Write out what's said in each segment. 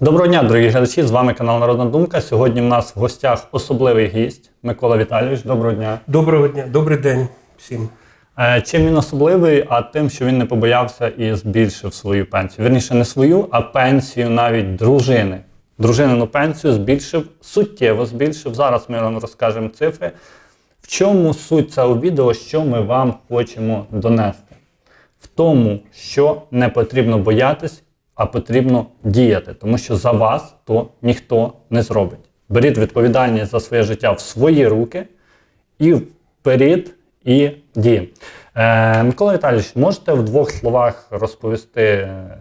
Доброго дня, дорогі глядачі! З вами канал Народна Думка. Сьогодні в нас в гостях особливий гість Микола Віталійович. Доброго дня. Доброго дня, добрий день всім. Е, Чим він особливий, а тим, що він не побоявся і збільшив свою пенсію. Вірніше, не свою, а пенсію навіть дружини. Дружинину пенсію збільшив, суттєво збільшив. Зараз ми вам розкажемо цифри. В чому суть цього відео, що ми вам хочемо донести? В тому, що не потрібно боятись, а потрібно діяти, тому що за вас то ніхто не зробить. Беріть відповідальність за своє життя в свої руки і вперед і діємо. Е, Микола Віталійович, можете в двох словах розповісти, е,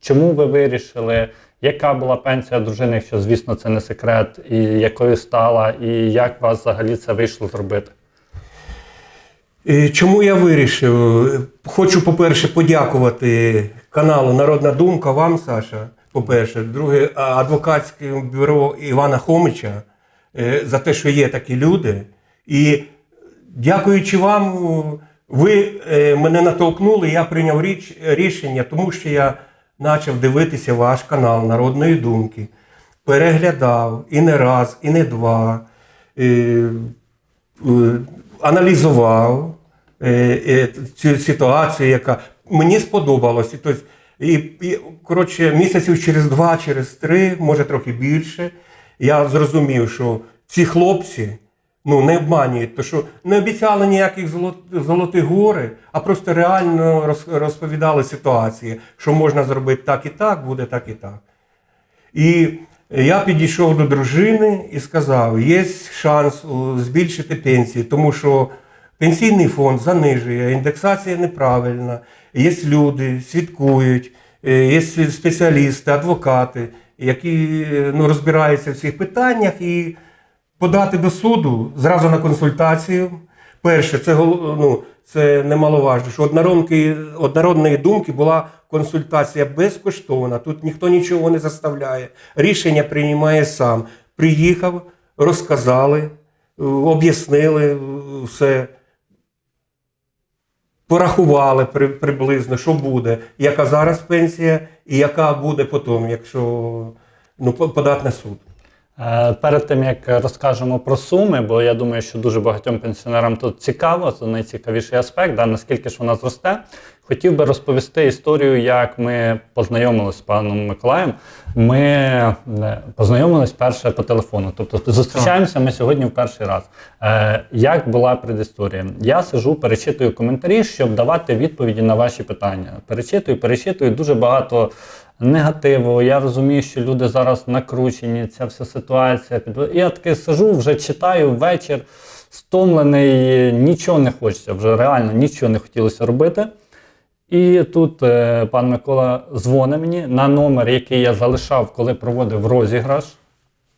чому ви вирішили, яка була пенсія дружини, якщо, звісно, це не секрет, і якою стала, і як вас взагалі це вийшло зробити? Е, Чому я вирішив? Хочу, по-перше, подякувати каналу Народна Думка, вам, Саша. По-перше, друге, а, адвокатському бюро Івана Хомича е, за те, що є такі люди. І дякуючи вам, ви е, мене натолкнули, я прийняв річ, рішення, тому що я почав дивитися ваш канал Народної Думки. Переглядав і не раз, і не два. Е, е, аналізував е, е, цю ситуацію, яка мені сподобалась. І, тобто, і, і, коротше, місяців через два, через три, може трохи більше, я зрозумів, що ці хлопці ну, не обманюють, то що не обіцяли ніяких золот- золотих гори, а просто реально роз- розповідали ситуації, що можна зробити так і так, буде так і так. І я підійшов до дружини і сказав: є шанс збільшити пенсії, тому що пенсійний фонд занижує, індексація неправильна, є люди, свідкують, е, є спеціалісти, адвокати, які е, ну, розбираються в цих питаннях і подати до суду зразу на консультацію. Перше, це, ну, це немаловажно, що однородної, однородної думки була консультація безкоштовна. Тут ніхто нічого не заставляє. Рішення приймає сам. Приїхав, розказали, е, об'яснили все. Порахували при, приблизно, що буде, яка зараз пенсія і яка буде потім, якщо ну, по- подати на суд. Е, Перед тим як розкажемо про суми, бо я думаю, що дуже багатьом пенсіонерам тут цікаво, це найцікавіший аспект, да, наскільки ж вона зросте. Хотів би розповісти історію, як ми познайомилися з паном Миколаєм. Ми е, познайомились перше по телефону. Тобто зустрічаємося ми сьогодні в перший раз. Е, як була предісторія? Я сижу, перечитую коментарі, щоб давати відповіді на ваші питання. Перечитую, перечитую дуже багато негативу. Я розумію, що люди зараз накручені, ця вся ситуація. я таки сижу, вже читаю вечір, стомлений, нічого не хочеться, вже реально нічого не хотілося робити. І тут е, пан Микола дзвонить мені на номер, який я залишав, коли проводив розіграш.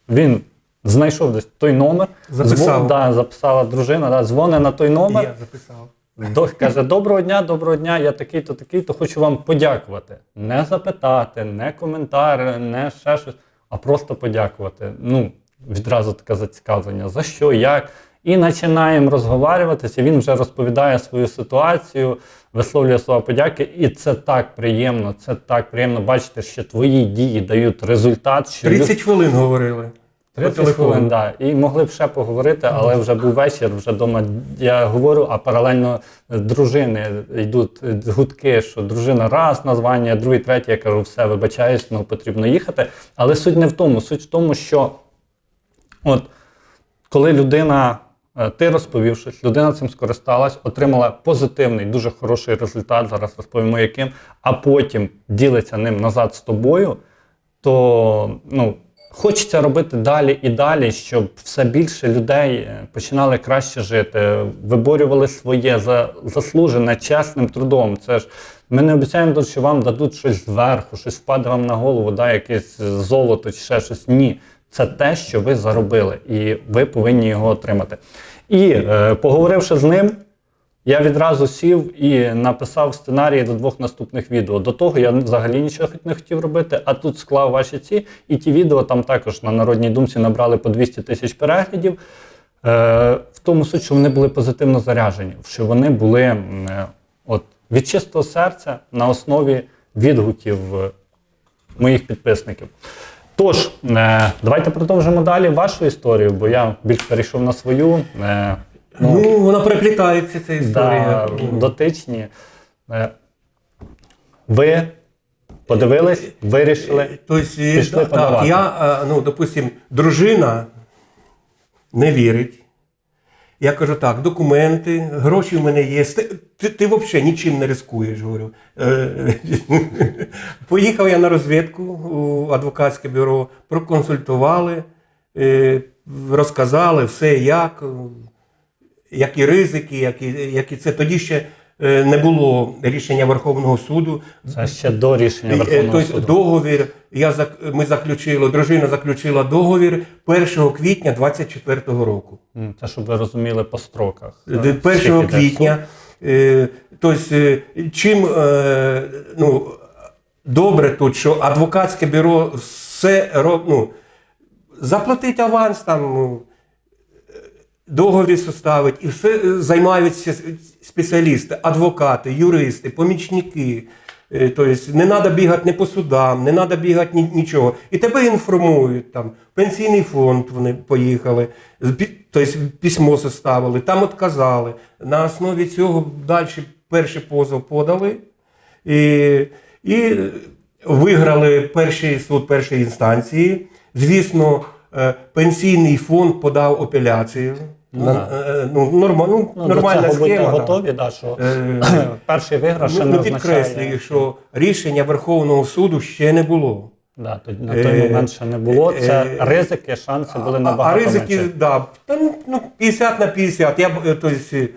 Він знайшов десь той номер, Записав. Зво- да, записала дружина, да, дзвонить на той номер. Я записав. До, каже, доброго дня, доброго дня, я такий-то, такий-то, хочу вам подякувати. Не запитати, не коментар, не ще щось, а просто подякувати. Ну, відразу таке зацікавлення. За що, як? І починаємо розговорюватися. Він вже розповідає свою ситуацію, висловлює слова подяки. І це так приємно, це так приємно бачити, що твої дії дають результат. Що люд- хвилин говорили. 30 хвилин, да. І могли б ще поговорити, але вже був вечір, вже вдома я говорю, а паралельно дружини йдуть гудки, що дружина раз названня, другий, третій, я кажу, все, вибачаюсь, ну потрібно їхати. Але суть не в тому. Суть в тому, що от коли людина, е, ти розповів щось, людина цим скористалась, отримала позитивний, дуже хороший результат, зараз розповімо яким, а потім ділиться ним назад з тобою, то ну, хочеться робити далі і далі, щоб все більше людей е, починали краще жити, виборювали своє за, заслужене чесним трудом. Це ж ми не обіцяємо, що вам дадуть щось зверху, щось впаде вам на голову, да, якесь золото чи ще щось. Ні. Це те, що ви заробили, і ви повинні його отримати. І е, поговоривши з ним, я відразу сів і написав сценарії до двох наступних відео. До того я взагалі нічого не хотів робити, а тут склав ваші ці, і ті відео там також на народній думці набрали по 200 тисяч переглядів. Е, в тому суть, що вони були позитивно заряжені, що вони були е, от, від чистого серця на основі відгуків е, моїх підписників. Тож, давайте продовжимо далі вашу історію, бо я більш перейшов на свою. Е, Ну, ну, вона переплітається, ця історія. да, дотичні. Е, ви подивились, вирішили. Тобто, е, Пішли так, подавати. я, е, ну, допустим, дружина не вірить. Я кажу так, документи, гроші в мене є. Ти, ти, ти взагалі нічим не рискуєш, говорю. Е, Поїхав я на розвідку у адвокатське бюро, проконсультували, е, розказали все як, е, які ризики, які, які це. Тоді ще е, не було рішення Верховного суду. Це ще до рішення Е, Верховного Тобто суду. договір, я, ми заключили, дружина заключила договір 1 квітня 24 року. Це щоб ви розуміли по строках. Е, 1 квітня. е, Тобто, е, чим ну, добре тут, що адвокатське бюро все ну, заплатить аванс, там, ну, договір составить, і все е, займаються спеціалісти, адвокати, юристи, помічники. Тобто не треба бігати не по судам, не треба бігати ні- нічого. І тебе інформують там. Пенсійний фонд вони поїхали, тобто письмо составили, там відказали. На основі цього далі перший позов подали і, і виграли перший суд першої інстанції. Звісно, е, пенсійний фонд подав апеляцію. На, е, ну, норма, ну, Ну, нормальна до цього будьте схема. да. готові, да, що Е, перший виграш ще Ну, не ну, означає. підкреслюю, що рішення Верховного суду ще не було. Да, то- на той Е, момент ще не було. Це е, ризики, шанси були А- набагато А ризики, менші. да, та, ну, ну, 50 на 50. Я, б, е, то есть, е,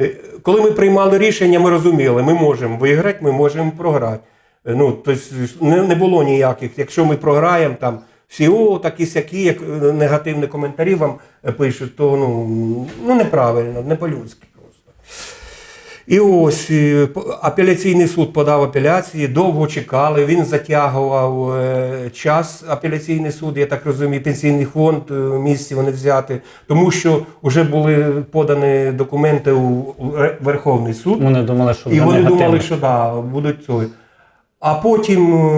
е, коли ми приймали рішення, ми розуміли, ми можемо виграти, ми можемо програти. Е, Ну, тобто, не, не було ніяких. Якщо ми програємо, там всі такі сякі, як е, негативні коментарі вам е, пишуть, то ну, ну неправильно, не по-людськи просто. І ось е, апеляційний суд подав апеляції, довго чекали. Він затягував час. Апеляційний суд, я так розумію, пенсійний фонд місці вони взяти, тому що вже були подані документи у Верховний суд. Вони думали, що І вони негативно. думали, що да, будуть цього. А потім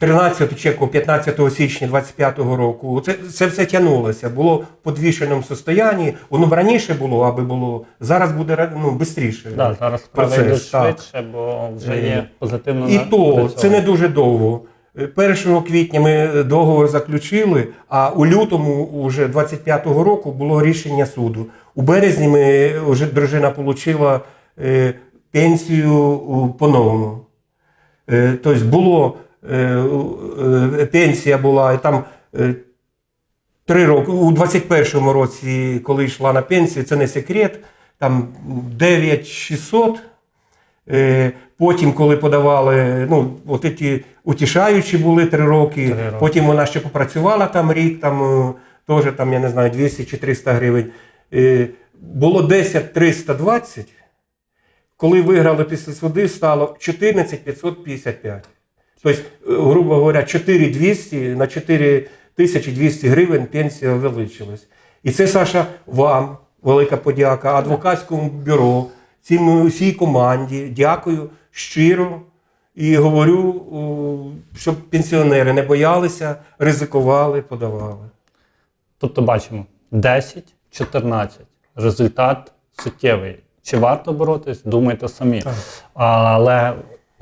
13 чи як, 15 січня 25 року це, це все тягнулося. Було в подвішеному состоянні. Воно б раніше було, аби було. Зараз буде ну, швидше. Да, зараз процес, йдуть так. швидше, бо вже є позитивно І на- то це не дуже довго. Е, 1 квітня ми договор заключили, а у лютому уже 25-го року було рішення суду. У березні ми вже дружина отримала е, пенсію по-новому. Е, Тобто було е, е, пенсія була і там е, три роки. У 21-му році, коли йшла на пенсію, це не секрет, там 9600. Е, Потім, коли подавали, ну, от ті утішаючі були три роки, Три роки. потім вона ще попрацювала там рік, там е, теж там, я не знаю, 200 чи 300 гривень. Е, Було 10 320, коли виграли після суди, стало 14 555. Тобто, е, грубо говоря, 4200 на 4200 гривень пенсія увеличилась. І це, Саша, вам велика подяка, адвокатському бюро, цим усій команді. Дякую щиро. І говорю, щоб пенсіонери не боялися, ризикували, подавали. Тобто бачимо 10, 14. Результат суттєвий. Чи варто боротись? Думайте самі. Але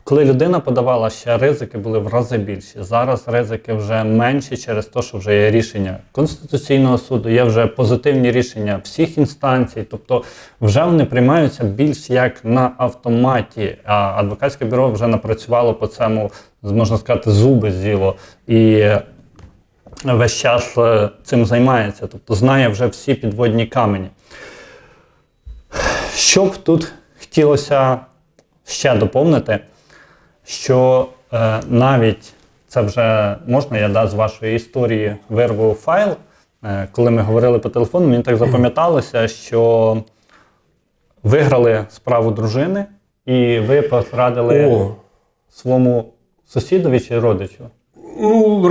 коли людина подавала, ще ризики були в рази більші. Зараз ризики вже менші через те, що вже є рішення Конституційного суду, є вже позитивні рішення всіх інстанцій. Тобто вже вони приймаються більш як на автоматі. А адвокатське бюро вже напрацювало по цьому, можна сказати, зуби з'їло. І весь час е, цим займається, тобто знає вже всі підводні камені. Що б тут хотілося ще доповнити, що е, навіть це вже можна, я да, з вашої історії вирву файл. Е, коли ми говорили по телефону, мені так запам'яталося, що виграли справу дружини, і ви порадили О, своєму сусідові чи родичу. ну,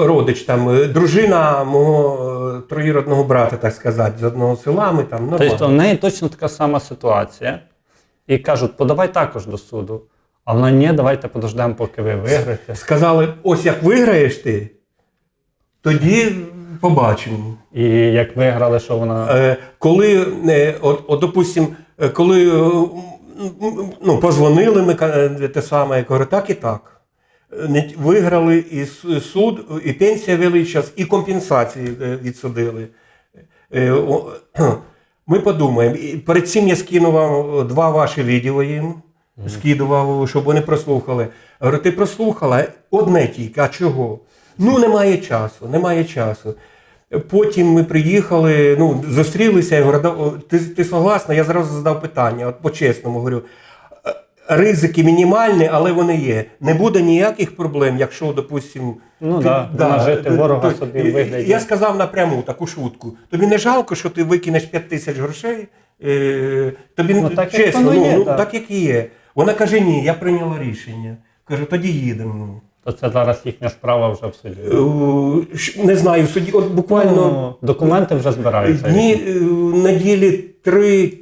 родич там, е, дружина мого е, троюродного брата, так сказати, з одного села. Ми там нормально. Тобто в неї точно така сама ситуація. І кажуть, подавай також до суду. А ні, давайте подождемо, поки ви виграєте. Сказали, ось як виграєш ти, тоді побачимо. І як виграли, що вона. Е, коли, е, от, от, допустим, е, коли е, ну, позвонили ми е, те саме, я говорю, так і так. Не Виграли і с- суд, і пенсія величась, і компенсації е, відсудили. Е, о, Ми подумаємо. І перед цим я скинув вам два ваші відео їм, скидував, щоб вони прослухали. Я говорю, ти прослухала одне тільки, а чого? Ну, немає часу, немає часу. Потім ми приїхали, ну, зустрілися, я говорю, ти, ти согласна? Я зразу задав питання, от по-чесному говорю. «Е, Ризики мінімальні, але вони є. Не буде ніяких проблем, якщо, допустимо, Ну да, нажити ворога собі вигляді. Я сказав напряму таку шутку. Тобі не жалко, що ти викинеш 5 тисяч грошей? Е, тобі Ну, так, чесно, воно ну, є, ну, так. так як і є. Вона каже: ні, я прийняла рішення. Кажу, тоді їдемо. То це зараз їхня справа вже в суді. Е, Не знаю, в суді, от буквально. Ну, документи вже збираються. Дні е, неділі 3,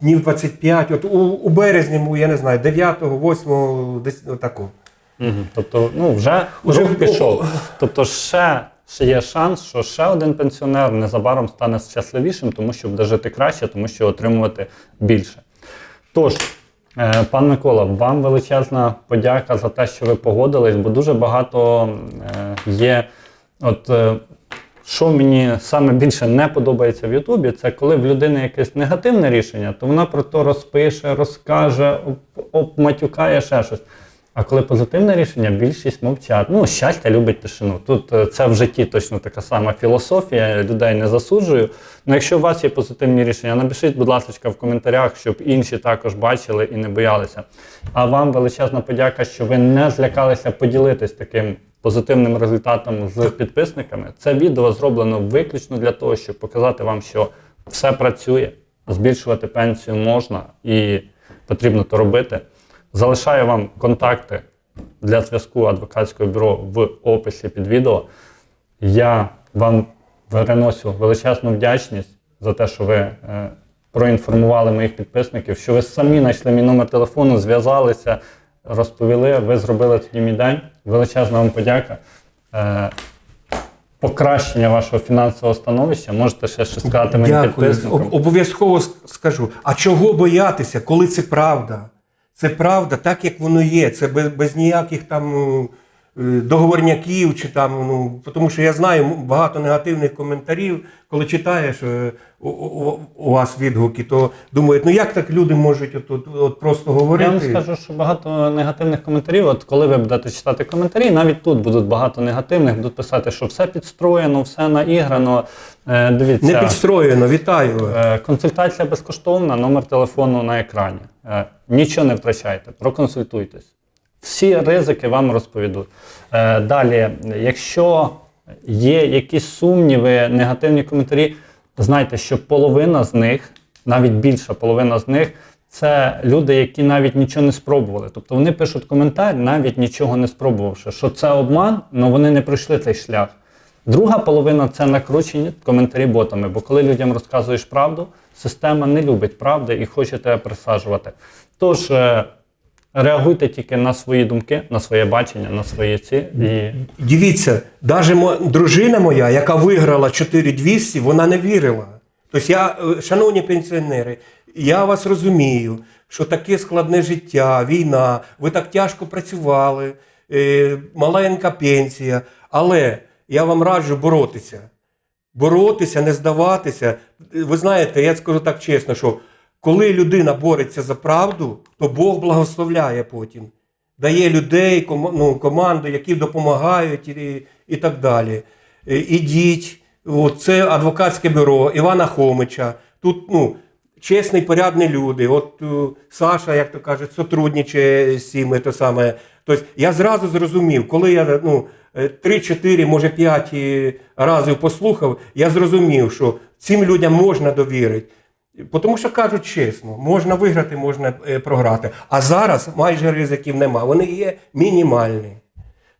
днів 25, от у, у березні, я не знаю, 9, 8, десь отако. Мгм. Тобто, ну вже Уже- рух пішов. Тобто, ще, ще є шанс, що ще один пенсіонер незабаром стане щасливішим, тому що буде жити краще, тому що отримувати більше. Тож, пан Микола, вам величезна подяка за те, що ви погодились, бо дуже багато е, є. От е, що мені саме більше не подобається в Ютубі, це коли в людини якесь негативне рішення, то вона про то розпише, розкаже, об- обматюкає ще щось. А коли позитивне рішення, більшість мовчать. Ну, щастя любить тишину. Тут е, це в житті точно така сама філософія, людей не засуджую. Ну, якщо у вас є позитивні рішення, напишіть, будь ласка, в коментарях, щоб інші також бачили і не боялися. А вам величезна подяка, що ви не злякалися поділитись таким позитивним результатом з підписниками. Це відео зроблено виключно для того, щоб показати вам, що все працює, збільшувати пенсію можна і потрібно то робити. Залишаю вам контакти для зв'язку адвокатського бюро в описі під відео. Я вам переносю величезну вдячність за те, що ви е, проінформували моїх підписників, що ви самі знайшли мій номер телефону, зв'язалися, розповіли, ви зробили тоді мій день. Величезна вам подяка. Е, покращення вашого фінансового становища. Можете ще щось сказати Дякую. підписникам. Об- Обов'язково скажу. А чого боятися, коли це правда? Це правда, так як воно є. Це без, без ніяких там договорняків чи там. Ну, тому що я знаю багато негативних коментарів, коли читаєш е, у, у, у вас відгуки, то думають, ну як так люди можуть от, от, от просто Я вам скажу, що багато негативних коментарів. От коли ви будете читати коментарі, навіть тут будуть багато негативних, будуть писати, що все підстроєно, все наіграно. Е, дивіться, Не підстроєно, вітаю е, консультація безкоштовна, номер телефону на екрані. Е, нічого не втрачайте, проконсультуйтесь. Всі ризики вам розповідуть. Е, далі, якщо є якісь сумніви, негативні коментарі, знайте, що половина з них, навіть більша половина з них, це люди, які навіть нічого не спробували. Тобто вони пишуть коментар, навіть нічого не спробувавши. Що це обман, але вони не пройшли цей шлях. Друга половина це накручені коментарі ботами. Бо коли людям розказуєш правду, система не любить правди і хоче тебе присаджувати. Тож е, реагуйте тільки на свої думки, на своє бачення, на свої ці. І Дивіться, навіть дружина моя, яка виграла 4200, вона не вірила. Тобто, я, е, шановні пенсіонери, я вас розумію, що таке складне життя, війна, ви так тяжко працювали, е, маленька пенсія. Але я вам раджу боротися. Боротися, не здаватися. Ви знаєте, я скажу так чесно, що коли людина бореться за правду, то Бог благословляє потім дає людей, ну, команду, які допомагають і, і так далі. Е, Ідіть, от, це адвокатське бюро Івана Хомича. Тут ну, чесні, порядні люди. От е, Саша, як то кажуть, сотрудничає з цим. Це саме. Тобто, я зразу зрозумів, коли я ну, е, 3-4, може 5 разів послухав, я зрозумів, що цим людям можна довірити. Тому що кажуть чесно, можна виграти, можна е, програти. А зараз майже ризиків нема. Вони є мінімальні.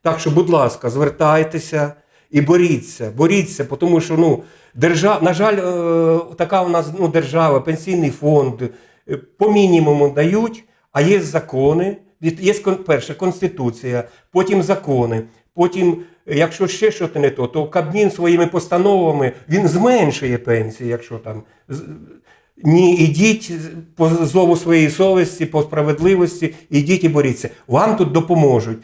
Так що, будь ласка, звертайтеся і боріться, боріться, тому що ну, держав, на жаль, е, така у нас ну, держава, пенсійний фонд е, по мінімуму дають, а є закони. Є перше конституція, потім закони, потім, якщо ще щось не то, то Кабмін своїми постановами він зменшує пенсії, якщо там. Ні, ідіть по зову своєї совісті, по справедливості, ідіть і боріться. Вам тут допоможуть.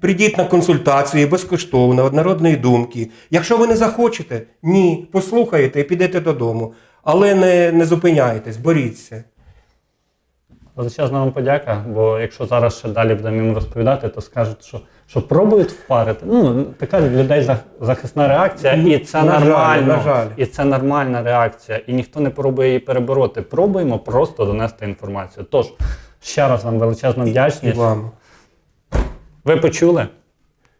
Прийдіть на консультації безкоштовно, однородної думки. Якщо ви не захочете, ні, послухаєте і підете додому. Але не, не зупиняйтесь, боріться. Величезна вам подяка, бо якщо зараз ще далі будемо їм розповідати, то скажуть, що, що пробують впарити. Ну, така в людей захисна реакція, і це На жаль, на жаль. І це нормальна реакція. І ніхто не пробує її перебороти. Пробуємо просто донести інформацію. Тож, ще раз вам величезна І вдячність. вам. Ви почули?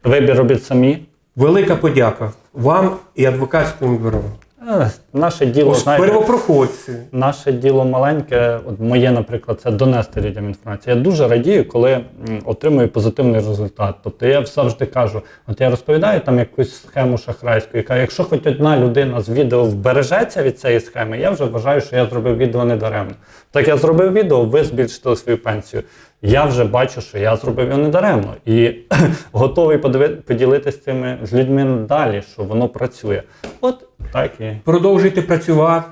Вибір робіть самі. Велика подяка вам і адвокатському бюро. Е, Наше діло, Ось знаєте, первопроходці. Наше діло маленьке, от моє, наприклад, це донести людям інформацію. Я дуже радію, коли м, отримую позитивний результат. Тобто я завжди кажу: от я розповідаю там якусь схему шахрайську, яка, якщо хоч одна людина з відео вбережеться від цієї схеми, я вже вважаю, що я зробив відео недаремно. Так я зробив відео, ви збільшите свою пенсію. Я вже бачу, що я зробив його недаремно і готовий поділитися цими з людьми далі, що воно працює. От так і. Продовжуйте працювати.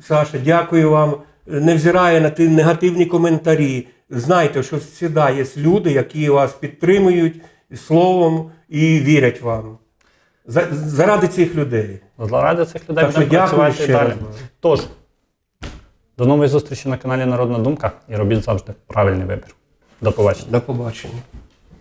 Саша, дякую вам. Невзирає на ті негативні коментарі. Знайте, що завжди є люди, які вас підтримують словом і вірять вам. Заради цих людей. Заради цих людей Так що будемо дякую працювати ще далі. Тож, до нової зустрічі на каналі Народна Думка і робіть завжди правильний вибір. До побачення. До побачення.